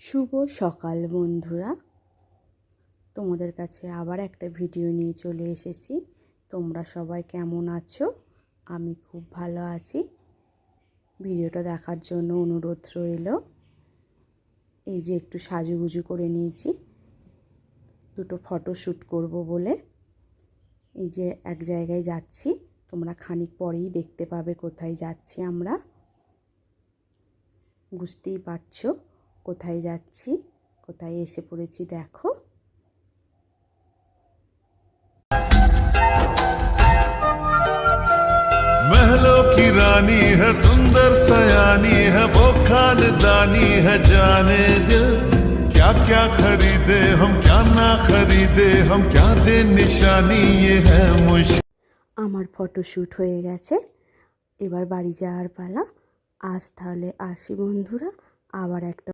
শুভ সকাল বন্ধুরা। তোমাদের কাছে আবার একটা ভিডিও নিয়ে চলে এসেছি। তোমরা সবাই কেমন আছো? আমি খুব ভালো আছি। ভিডিওটা দেখার জন্য অনুরোধ রইল। এই যে একটু সাজুগুজু করে নিয়েছি। দুটো ফটো শ্যুট করব বলে। এই যে এক জায়গায় যাচ্ছি। তোমরা খানিক পরেই দেখতে পাবে কোথায় যাচ্ছি আমরা। বুঝতেই পারছ? কোথায় যাচ্ছি কোথায় এসে পড়েছি দেখো महलों की रानी है सुंदर सयानी है वो खानदानी है जाने दिल क्या क्या खरीदे हम क्या ना खरीदे हम क्या दे निशानी ये है मुश्किल আমার ফটো শ্যুট হয়ে গেছে এবার বাড়ি যাওয়ার পালা আজ তাহলে আসি বন্ধুরা আবার একটা